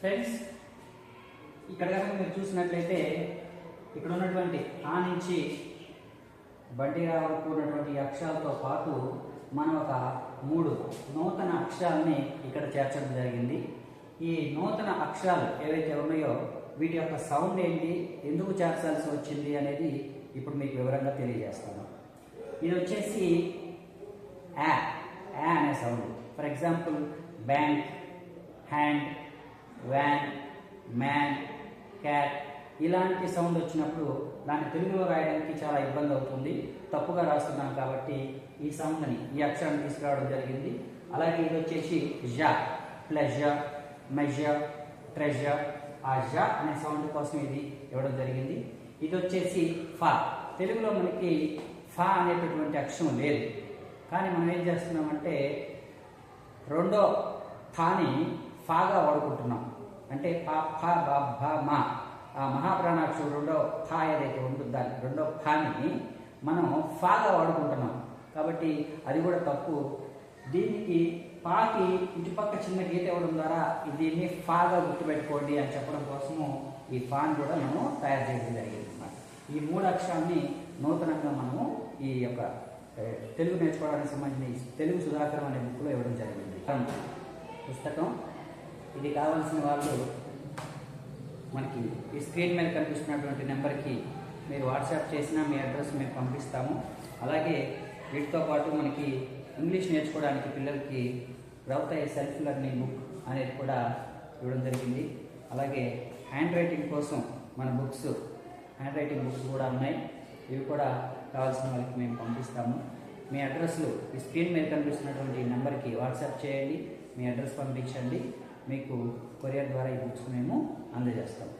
Friends ఇక్కడ కనుక మీరు చూసినట్లయితే ఇక్కడ ఉన్నటువంటి ఆ నుంచి బండి వరకు ఉన్నటువంటి అక్షరాలతో పాటు మనం ఒక మూడు నూతన అక్షరాలని ఇక్కడ చేర్చడం జరిగింది. ఈ నూతన అక్షరాలు ఏవైతే ఉన్నాయో వీటి యొక్క సౌండ్ ఏంటి ఎందుకు చేర్చాల్సి వచ్చింది అనేది ఇప్పుడు మీకు వివరంగా తెలియజేస్తాను. ఇది వచ్చేసి యా యా అనే sound for example bank hand van man cat ఇలాంటి సౌండ్ వచ్చినప్పుడు దాన్ని తెలుగులో రాయడానికి చాలా ఇబ్బంది అవుతుంది. తప్పుగా రాస్తున్నాం కాబట్టి ఈ సౌండ్ని ఈ అక్షరాన్ని తీసుకురావడం జరిగింది. అలాగే ఇది వచ్చేసి జా ప్లెజర్ మెజర్ ట్రెజర్ ఆ జా అనే సౌండ్ కోసం ఇది ఇవ్వడం జరిగింది. ఇది వచ్చేసి ఫా తెలుగులో మనకి ఫా అనేటటువంటి అక్షరం లేదు. కానీ మనం ఏం చేస్తున్నామంటే రెండో థాని ఫాగా వాడుకుంటున్నాం. అంటే పా ఫ బా భ మా. ఆ మహాప్రాణాక్షరం రెండో ఫా ఏదైతే ఉంటుందో దాన్ని రెండో ఫాని మనం ఫాగా వాడుకుంటున్నాం. కాబట్టి అది కూడా తప్పు. దీనికి పాకి ఇటుపక్క చిన్న గీత ఇవ్వడం ద్వారా దీన్ని ఫాగా గుర్తుపెట్టుకోండి అని చెప్పడం కోసము ఈ ఫాన్ కూడా మనము తయారు చేయడం జరిగింది అన్నమాట ఈ మూడు అక్షరాన్ని నూతనంగా మనము ఈ యొక్క తెలుగు నేర్చుకోవడానికి సంబంధించిన తెలుగు సుధాకరం అనే బుక్లో ఇవ్వడం జరిగింది. పుస్తకం ఇది కావాల్సిన వాళ్ళు మనకి ఈ స్క్రీన్ మీద కనిపిస్తున్నటువంటి నెంబర్కి మీరు వాట్సాప్ చేసినా మీ అడ్రస్ మేము పంపిస్తాము. అలాగే వీటితో పాటు మనకి ఇంగ్లీష్ నేర్చుకోవడానికి పిల్లలకి రౌతయ్య సెల్ఫ్ లెర్నింగ్ బుక్ అనేది కూడా ఇవ్వడం జరిగింది. అలాగే హ్యాండ్ రైటింగ్ కోసం మన బుక్స్ హ్యాండ్ రైటింగ్ బుక్స్ కూడా ఉన్నాయి. ఇవి కూడా కావాల్సిన వాళ్ళకి మేము పంపిస్తాము. మీ అడ్రస్లు ఈ స్క్రీన్ మీద కనిపిస్తున్నటువంటి నెంబర్కి వాట్సాప్ చేయండి. మీ అడ్రస్ పంపించండి. మీకు కొరియర్ ద్వారా ఈ బుక్స్ మేము అందజేస్తాం.